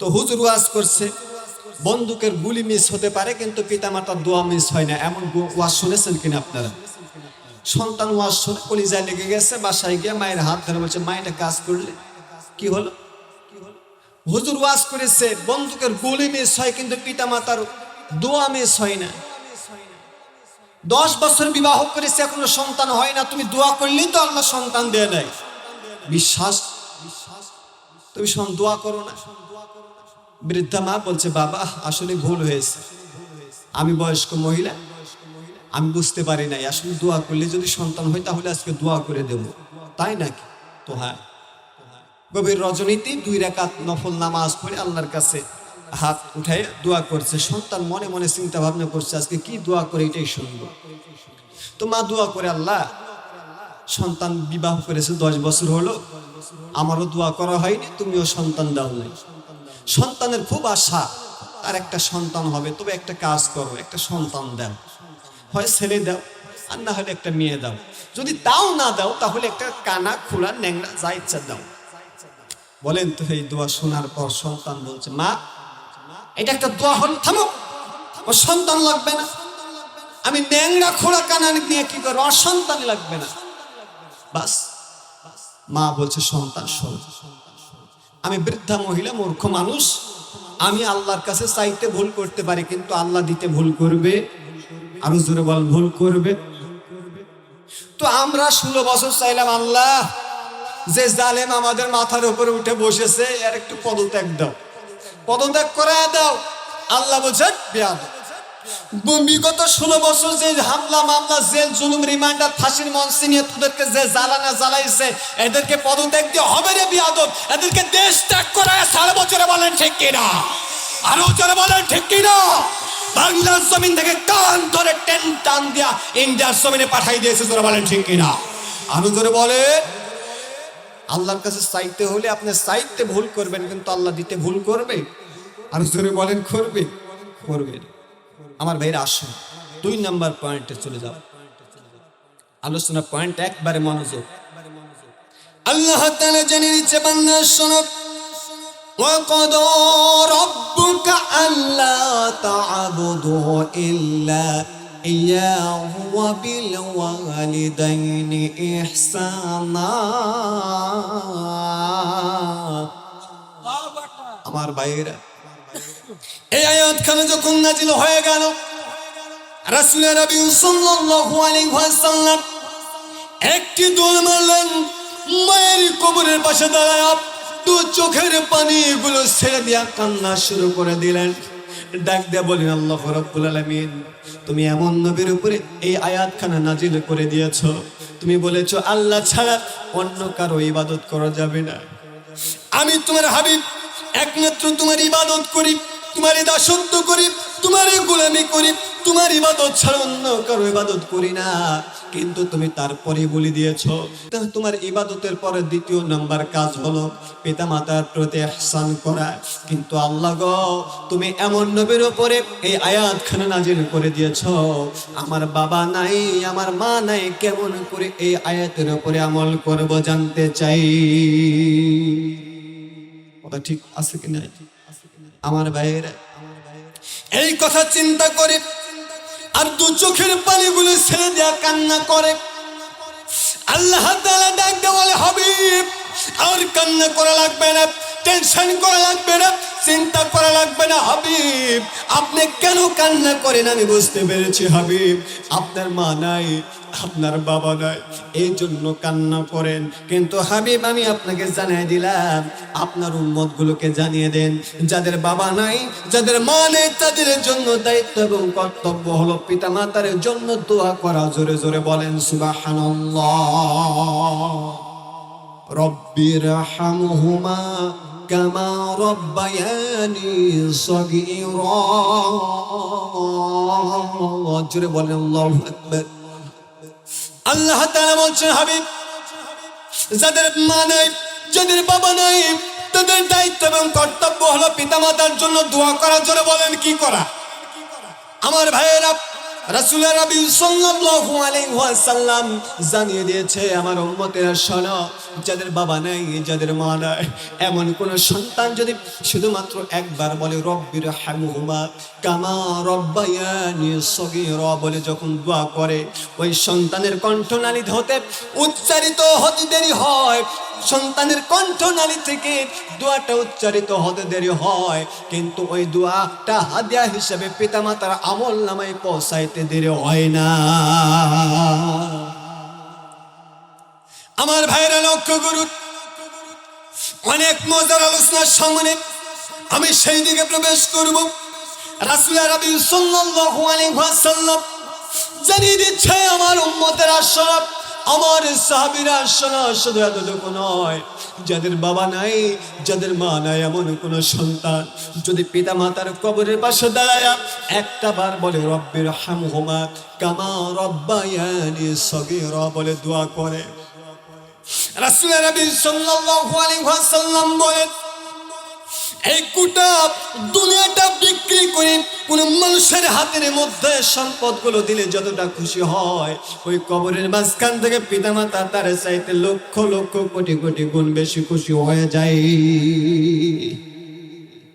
তো হুজুর ওয়াজ করছে। বন্দুকের গুলি মিস হতে পারে, কিন্তু পিতামাতার দোয়া মিস হয় না। এমন ওয়াজ শুনেছেন কিনা আপনারা? সন্তান ওয়াজ শুনে কলিজায় লেগে গেছে, বাসায় গিয়ে মায়ের হাত ধরে বলছে মায়েরা কাজ করলে কি হলো? হুজুর ওয়াজ করেছে, বন্দুকের গুলি মিস হয়, কিন্তু পিতামাতার দোয়া মিস হয় না। দশ বছর বিবাহ করেছে, এখনও সন্তান হয় না। তুমি দোয়া করলেই তো আল্লাহ সন্তান দেয় নাই। বিশ্বাস? বিশ্বাস তুমি দোয়া করো না। বৃদ্ধা মা বলছে, বাবা, আসলে ভুল হয়েছে। আমি বয়স্ক মহিলা, আমি বুঝতে পারি নাই। আসলে দোয়া করলে যদি সন্তান হয়, তাহলে আজকে দোয়া করে দেব। তাই নাকি? তো হ্যাঁ। গভীর রজনীতি, দুই রেখাত নফল নামাজ পড়ে আল্লাহর কাছে হাত উঠায় দোয়া করছে। সন্তান মনে মনে চিন্তা ভাবনা করছে, আজকে কি দোয়া করে এটাই শুনব? তো মা দোয়া করে, আল্লাহ, সন্তান বিবাহ করেছে, দশ বছর হলো। আমারও দোয়া করা হয়নি, তুমিও সন্তান দাও নাই। সন্তানের খুব আশা, আর একটা সন্তান হবে, তবে একটা কাজ করো, একটা সন্তান দাও হয় ছেলে দাও, আর না হলে একটা মেয়ে দাও। যদি তাও না দাও, তাহলে একটা কানা, খোলা ন্যাংরা যা ইচ্ছা দাও। বলেন তো এই দোয়া শোনার পর সন্তান বলছে, মা, এটা একটা দোয়া হল, থামো। ও সন্তান লাগবে না। আমি ন্যাংরা খোলা, কানা নিয়ে কি করব? সন্তান লাগবে না। বাস। মা বলছে, সন্তান শোন। আমি বৃদ্ধা মহিলা, মূর্খ মানুষ। আমি আল্লাহর কাছে চাইতে ভুল করতে পারি, কিন্তু আল্লাহ দিতে ভুল করবে। আরও জোরে বল ভুল করবে। তো আমরা ষোলো বছর চাইলাম, আল্লাহ, যে জালেম আমাদের মাথার উপরে উঠে বসেছে, এর একটু পদত্যাগ দাও। পদত্যাগ করে দাও। আল্লাহ বলছে বেয়াদ বিগত ষোলো বছর যে হামলা, মামলা, জেল, জুলুম রিমান্ডার ফাঁসির মঞ্চে নিয়ে তোদেরকে যে জ্বালানা জ্বালাইছে, এদেরকে পদত্যাগ দিয়ে হবে রে বিয়াদব। এদেরকে দেশ ত্যাগ করে সাড়ে বছরে বলেন ঠিক কিনা? আরও জোরে বলেন ঠিক কিনা? বাংলার জমিন থেকে টান ধরে টেন টান দিয়া ইন্ডিয়ার জমিনে পাঠাই দিয়েছে, জোরে বলেন ঠিক কিনা? আরও জোরে বলে আল্লাহর কাছে চাইতে হলে আপনি চাইতে ভুল করবেন, কিন্তু আল্লাহ দিতে ভুল করবে। আর জোরে বলেন, করবে। করবে আমার ভাইরা আসুন দুই নাম্বার পয়েন্টে চলে যাও আলোচনা পয়েন্ট একবারে মনোযোগ আল্লাহ তাআলা জানিয়ে দিচ্ছে বান্দা শোনো وقضى ربك ألا تعبدوا إلا إياه وبالوالدين إحسانا আমার ভাইয়েরা এই আয়াত খানে যখন নাজিল হয়ে গেল রাসূল নবী সাল্লাল্লাহু আলাইহি ওয়াসাল্লাম একটি দোল মারলেন, মায়ের কবরের পাশে দাঁড়ায় দু চোখের পানি এগুলো ছেড়ে দিয়া কান্না শুরু করে দিলেন। ডাক দিয়া বলেন আল্লাহ রাব্বুল আলামিন, তুমি এমন নবীর উপরে এই আয়াতখানা নাজিল করে দিয়েছ। তুমি বলেছ, আল্লাহ ছাড়া অন্য কারও ইবাদত করা যাবে না। আমি তোমার হাবিব একমাত্র তোমার ইবাদত করি তোমার দাসত্ব করি তোমার গোলামি করি, তোমার ইবাদত ছাড়া অন্য কারও ইবাদত করি না। কিন্তু তুমি তারপরে বলে দিয়েছ তোমার ইবাদতের পরে দ্বিতীয় নাম্বার কাজ হলো পিতা মাতার প্রতি আহসান করা। কিন্তু আল্লাহ গো, তুমি এমন নবীর উপরে এই আয়াত খানা নাজিল করে দিয়েছ, আমার বাবা নাই, আমার মা নাই, কেমন করে এই আয়াতের উপরে আমল করব জানতে চাই? কথা ঠিক আছে কি নাই? আমার ভাইয়েরা, এই কথা চিন্তা করে আর দু চোখের পানিগুলো ছেড়ে দেয়া কান্না করে। আল্লাহ ডাক দেওয়ালে হবে আর কান্না করা লাগবে না, টেনশন করা লাগবে না চিন্তা করা লাগবে না, হাবিব। আপনি কেন কান্না করেন? আমি বুঝতে পেরেছি, হাবিব। আপনার মা নাই, আপনার বাবা নাই, এই জন্য কান্না করেন। কিন্তু হাবিব, আমি আপনাকে জানিয়ে দিলাম, আপনার উম্মত গুলোকে জানিয়ে দেন, যাদের বাবা নাই, যাদের মা নেই, তাদের জন্য দায়িত্ব এবং কর্তব্য হলো পিতা মাতার জন্য দোয়া করা। জোরে জোরে বলেন, সুবহানাল্লাহ। রব্বির হামহুমা রব্বায়ানি সগীরা জোরে বলেন, আল্লাহু আকবার। আল্লাহ তাআলা বলছেন, হাবিব, যাদের মা নাই, যাদের বাবা নাই, তাদের দায়িত্ব এবং কর্তব্য হলো পিতামাতার জন্য দোয়া করা। জোরে বলেন, কি করা? আমার ভাইয়েরা রাসূল রাবি সাল্লাল্লাহু আলাইহি ওয়াসাল্লাম জানিয়ে দিয়েছে, আমার উম্মতেরা শোনো, যাদের বাবা নাই, যাদের মা নাই, এমন কোন সন্তান যদি শুধুমাত্র একবার বলে রব্বির হামহুমা কামা রব্বায়ানি সগীরা বলে যখন দোয়া করে, ওই সন্তানের কণ্ঠনালী হতে উচ্চারিত হতে দেরি হয়। সন্তানের কণ্ঠনালী থেকে দোয়াটা উচ্চারিত হতে দেরি হয়। কিন্তু ওই দোয়াটা হাদিয়া হিসেবে পিতামাতার আমল নামায় পৌঁছাইতে দেরি হয় না। আমার ভাইরা লক্ষ্য করুন। অনেক মজার আলোচনার সামনে আমি সেই দিকে প্রবেশ করব। রাসুল রাবি সাল্লাল্লাহু আলাইহি ওয়াসাল্লাম জানিয়ে দিচ্ছে, আমার উম্মতের আশরাফ আমার সাহাবীরা শোনা, শুধু এতটুকু নয়, যাদের বাবা নাই, যাদের মা নাই, এমন কোন সন্তান যদি পিতা মাতার কবরের পাশে দাঁড়ায়, একটা বার বলে, রব্বির হামহুমা কামা রব্বায়ানি সগীরা বলে দোয়া করে। রাসূল নবী বলেন এই কুটা দুনিয়াটা বিক্রি করে কোন মানুষের হাতের মধ্যে সম্পদগুলো দিলে যতটা খুশি হয়, ওই কবরের মাঝখান থেকে পিতামাতা তার চাইতে লক্ষ লক্ষ কোটি কোটি গুণ বেশি খুশি হয়ে যায়।